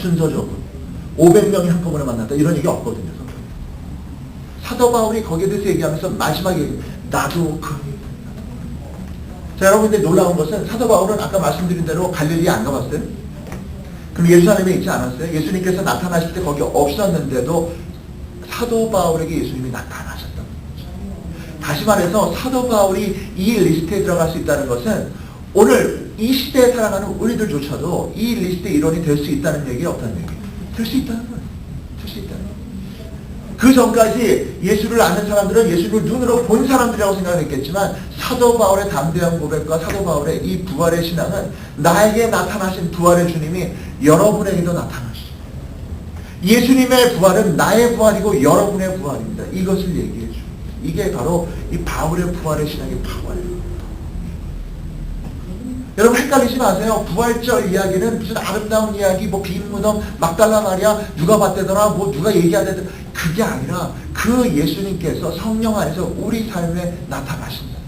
순서적으로 500명이 한꺼번에 만났다 이런 얘기 없거든요. 사도 바울이 거기에 대해서 얘기하면서 마지막에 나도 그 자, 여러분들 놀라운 것은 사도 바울은 아까 말씀드린 대로 갈릴리 안 가봤어요? 그럼 예루살렘에 있지 않았어요? 예수님께서 나타나실 때 거기 없었는데도 사도 바울에게 예수님이 나타나셨던 거죠. 다시 말해서 사도 바울이 이 리스트에 들어갈 수 있다는 것은 오늘 이 시대에 살아가는 우리들조차도 이 리스트의 일원이 될 수 있다는 얘기 없다는 얘기. 될수 있다는 거예요. 될 수 있다는 거예요. 그 전까지 예수를 아는 사람들은 예수를 눈으로 본 사람들이라고 생각했겠지만 사도 바울의 담대한 고백과 사도 바울의 이 부활의 신앙은 나에게 나타나신 부활의 주님이 여러분에게도 나타나시죠. 예수님의 부활은 나의 부활이고 여러분의 부활입니다. 이것을 얘기해 줘. 이게 바로 이 바울의 부활의 신앙의 파워예요. 여러분 헷갈리지 마세요. 부활절 이야기는 무슨 아름다운 이야기, 뭐 빈 무덤, 막달라 마리아, 누가 봤대더라, 뭐 누가 얘기하대더라. 그게 아니라 그 예수님께서 성령 안에서 우리 삶에 나타나신다.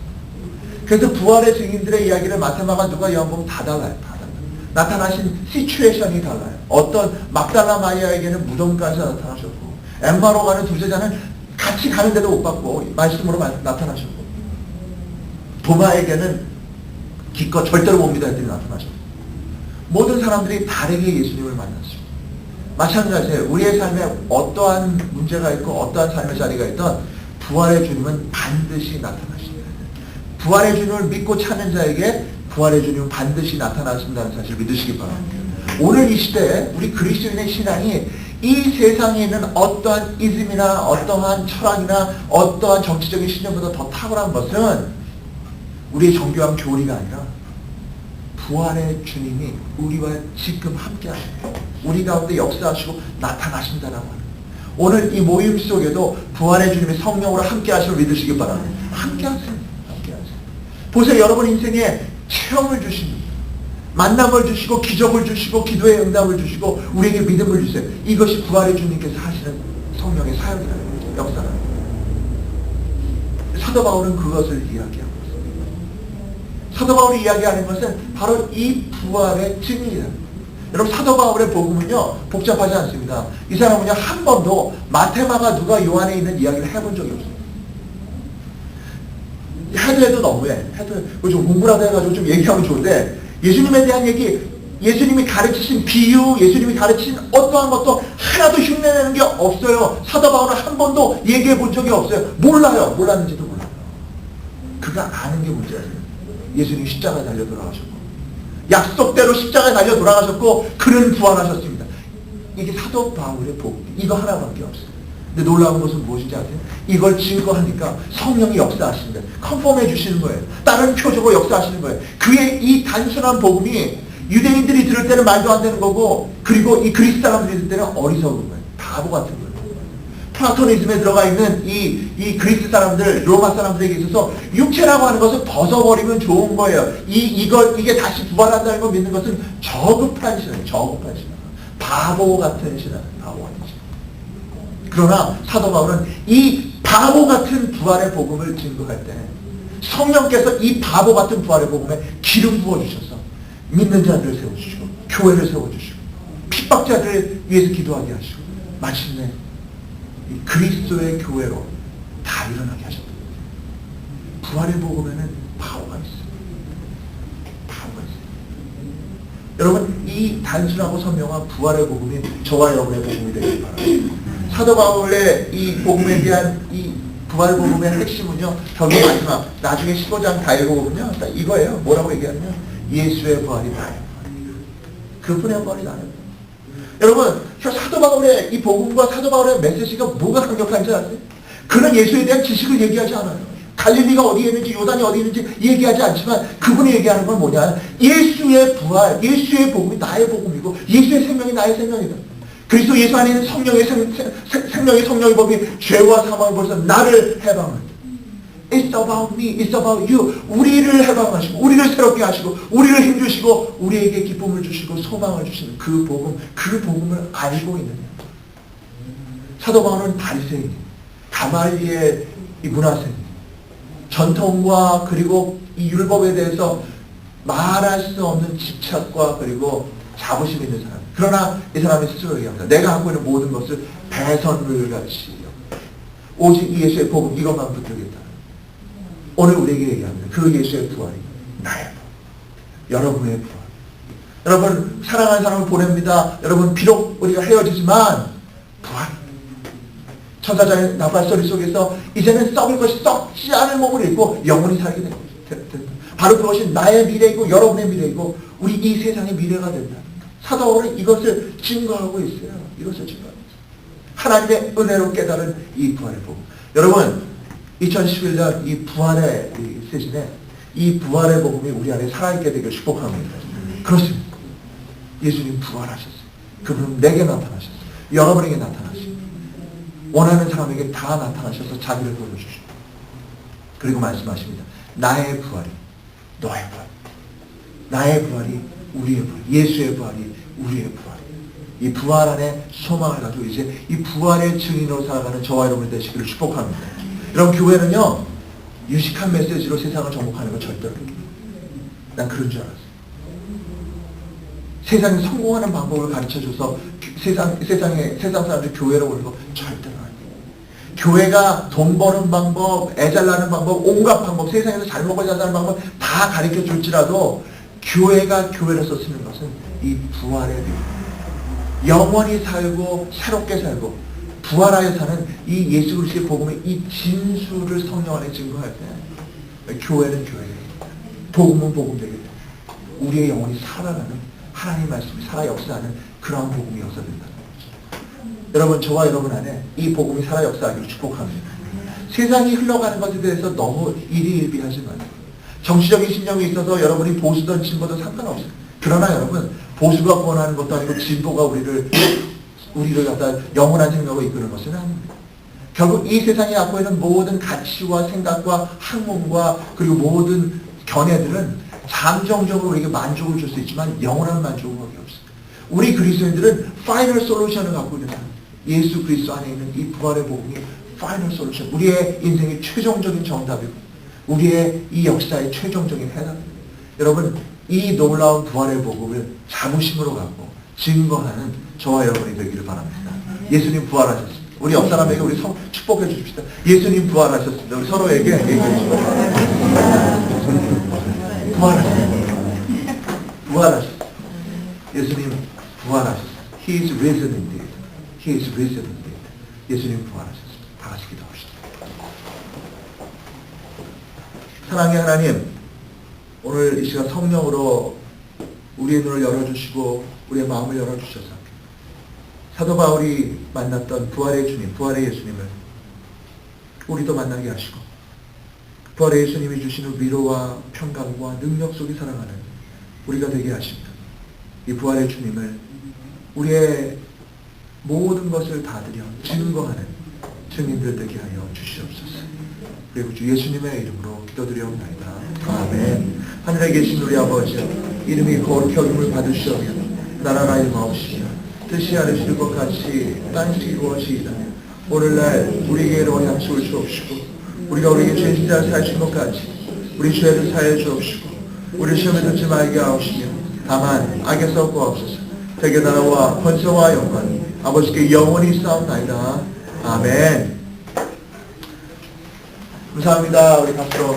그래서 부활의 증인들의 이야기를 마테마가 누가 요한복음 다 달라요. 다 달라요. 나타나신 시츄에이션이 달라요. 어떤 막달라 마리아에게는 무덤가에서 나타나셨고 엠바로 가는 두 제자는 같이 가는데도 못 봤고 말씀으로 나타나셨고 도마에게는 기껏 절대로 못 믿어 했더니 나타나셨고 모든 사람들이 다르게 예수님을 만났습니다. 마찬가지예요. 우리의 삶에 어떠한 문제가 있고 어떠한 삶의 자리가 있던 부활의 주님은 반드시 나타나십니다. 부활의 주님을 믿고 찾는 자에게 부활의 주님은 반드시 나타나신다는 사실을 믿으시기 바랍니다. 오늘 이 시대에 우리 그리스도인의 신앙이 이 세상에 있는 어떠한 이즘이나 어떠한 철학이나 어떠한 정치적인 신념보다 더 탁월한 것은 우리의 정교한 교리가 아니라 부활의 주님이 우리와 지금 함께 하십니다. 우리 가운데 역사하시고 나타나신다라고 하는 오늘 이 모임 속에도 부활의 주님이 성령으로 함께 하심을 믿으시기 바랍니다. 함께 하세요. 함께 하세요. 보세요. 여러분 인생에 체험을 주십니다. 만남을 주시고 기적을 주시고 기도의 응답을 주시고 우리에게 믿음을 주세요. 이것이 부활의 주님께서 하시는 성령의 사역이라는. 역사라는 거죠. 사도 바울은 그것을 이야기합니다. 사도 바울이 이야기하는 것은 바로 이 부활의 증인이다. 여러분 사도 바울의 복음은요 복잡하지 않습니다. 이 사람은요 한 번도 마테마가 누가 요한에 있는 이야기를 해본 적이 없어요. 해도 해도 너무해. 해도 좀 공부라도 해가지고 좀 얘기하면 좋은데 예수님에 대한 얘기 예수님이 가르치신 비유, 예수님이 가르친 어떠한 것도 하나도 흉내내는 게 없어요. 사도 바울은 한 번도 얘기해 본 적이 없어요. 몰라요. 몰랐는지도 몰라요. 그가 아는 게 문제예요. 예수님이 십자가에 달려 돌아가셨고 약속대로 십자가에 달려 돌아가셨고 그는 부활하셨습니다. 이게 사도 바울의 복 이거 하나밖에 없어요. 근데 놀라운 것은 무엇인지 아세요? 이걸 증거하니까 성령이 거예요. 컨펌해 주시는 거예요. 다른 표적으로 역사하시는 거예요. 그의 이 단순한 복음이 유대인들이 들을 때는 말도 안 되는 거고 그리고 이 그리스 사람들이 들을 때는 어리석은 거예요. 바보 같은 거예요. 플라토니즘에 들어가 있는 이, 이 그리스 사람들, 로마 사람들에게 있어서 육체라고 하는 것을 벗어버리면 좋은 거예요. 이, 이걸, 이게 다시 부활한다는 걸 믿는 것은 저급한 신앙, 저급한 신앙. 바보 같은 신앙, 바보 같은 신앙. 그러나 사도 바울은 이 바보 같은 부활의 복음을 증거할 때 성령께서 이 바보 같은 부활의 복음에 기름 부어주셔서 믿는 자들을 세워주시고 교회를 세워주시고 핍박자들을 위해서 기도하게 하시고 마침내 그리스도의 교회로 다 일어나게 하셨다. 부활의 복음에는 파워가 있어요. 파워가 있어요. 여러분 이 단순하고 선명한 부활의 복음이 저와 여러분의 복음이 되길 바랍니다. 사도 바울의 이 복음에 대한 이 부활 복음의 핵심은요. 결국 마지막 나중에 15장 다 읽어보면요. 이거예요. 뭐라고 얘기하냐면 예수의 부활이 나의 부활입니다. 그분의 부활이 나의 부활. 여러분, 사도 바울의 이 복음과 사도 바울의 메시지가 뭐가 강력한지 아세요? 그는 예수에 대한 지식을 얘기하지 않아요. 갈릴리가 어디에 있는지 요단이 어디에 있는지 얘기하지 않지만 그분이 얘기하는 건 뭐냐? 예수의 부활, 예수의 복음이 나의 복음이고 예수의 생명이 나의 생명이다. 그리스도 예수 안에 있는 성령의 생, 생, 생명의 성령의 법이 죄와 사망을 벌써 나를 해방한다. It's about me. It's about you. 우리를 해방하시고, 우리를 새롭게 하시고, 우리를 힘주시고, 우리에게 기쁨을 주시고, 소망을 주시는 그 복음, 그 복음을 알고 있느냐. 사도 바울은 바리새인, 가말리의 이 문화생, 전통과 그리고 이 율법에 대해서 말할 수 없는 집착과 그리고 자부심 있는 사람. 그러나 이 사람이 스스로 얘기합니다. 내가 갖고 있는 모든 것을 배선물 같이. 오직 이 예수의 복음 이것만 붙들겠다. 오늘 우리에게 얘기합니다. 그 예수의 부활이 나의 부활. 여러분의 부활. 여러분 사랑하는 사람을 보냅니다. 여러분 비록 우리가 헤어지지만 부활. 천사장의 나팔소리 속에서 이제는 썩을 것이 썩지 않을 몸을 입고 영원히 살게 된 된다. 바로 그것이 나의 미래이고 여러분의 미래이고 우리 이 세상의 미래가 된다. 사도 바울은 이것을 증거하고 있어요. 이것을 증거하고 있어요. 하나님의 은혜로 깨달은 이 부활의 복음. 여러분 2011년 이 부활의 이 세신에 이 부활의 복음이 우리 안에 살아있게 되길 축복합니다. 그렇습니다. 예수님 부활하셨어요. 그분은 내게 나타나셨어요. 여러분에게 나타나셨어요. 원하는 사람에게 다 나타나셔서 자기를 보여주시고 그리고 말씀하십니다. 나의 부활이 너의 부활. 나의 부활이 우리의 부활. 예수의 부활이 우리의 부활. 이 부활 안에 소망을 가지고 이제 이 부활의 증인으로 살아가는 저와 여러분 되시기를 축복합니다. 여러분 교회는요 유식한 메시지로 세상을 정복하는 건 절대로 난 그런 줄 알았어요. 세상이 성공하는 방법을 가르쳐줘서 세상, 세상에, 세상 사람들이 교회로 오는 거 절대로 안 돼요. 교회가 돈 버는 방법, 애 잘 나는 방법, 온갖 방법, 세상에서 잘 먹고 잘 사는 방법 다 가르쳐 줄지라도 교회가 교회로서 쓰는 것은 이 부활의 비 영원히 살고 새롭게 살고 부활하여 사는 이 예수 그리스도의 복음의 이 진수를 성령 안에 증거할 때 교회는 교회예요. 복음은 복음 되겠다. 우리의 영혼이 살아가는 하나님의 말씀이 살아 역사하는 그러한 복음이 역사된다는 거죠. 여러분 저와 여러분 안에 이 복음이 살아 역사하기를 축복합니다. 세상이 흘러가는 것에 대해서 너무 일희일비하지 마세요. 정치적인 신념이 있어서 여러분이 보수든 진보든 상관없어요. 그러나 여러분 보수가 구원하는 것도 아니고 진보가 우리를 우리를 갖다 영원한 생명으로 이끄는 것은 아닙니다. 결국 이 세상에 갖고 있는 모든 가치와 생각과 학문과 그리고 모든 견해들은 잠정적으로 우리에게 만족을 줄 수 있지만 영원한 만족은 거기 없습니다. 우리 그리스도인들은 파이널 솔루션을 갖고 있는 사람. 예수 그리스도 안에 있는 이 부활의 복음이 파이널 솔루션. 우리의 인생의 최종적인 정답이고 우리의 이 역사의 최종적인 해답입니다. 여러분 이 놀라운 부활의 복음을 자부심으로 갖고 증거하는 저와 여러분이 되기를 바랍니다. 예수님 부활하셨습니다. 우리 옆 사람에게 우리 성, 축복해 주십시다. 예수님 부활하셨습니다. 우리 서로에게 얘기해 주십시다. 부활하셨습니다. 부활하셨습니다. 예수님 부활하셨습니다. He is risen indeed. He is risen indeed. 예수님 부활하셨습니다. 다 같이 기도합시다. 사랑의 하나님, 오늘 이 시간 성령으로 우리의 눈을 열어주시고 우리의 마음을 열어주셔서 사도 바울이 만났던 부활의 주님, 부활의 예수님을 우리도 만나게 하시고 부활의 예수님이 주시는 위로와 평강과 능력 속에 살아가는 우리가 되게 하십니다. 이 부활의 주님을 우리의 모든 것을 다 드려 증거하는 증인들 되게 하여 주시옵소서. 그리고 주 예수님의 이름으로 기도드려옵나이다. 아멘. 하늘에 계신 우리 아버지 이름이 거룩히 여김을 받으시오며 나라가 임하옵시며 뜻이 아르실 것 같이 땅시 이루어지이다. 오늘날 우리에게 이런 양식을 주옵시고 우리가 우리에게 죄진 자를 사하신 것 같이 우리 죄를 사해 주옵시고 우리 시험에 듣지 말게 하옵시며 다만 악에서 구하옵소서 대개 나라와 권세와 영광이 아버지께 영원히 싸움나이다. 아멘 감사합니다. 우리 박수로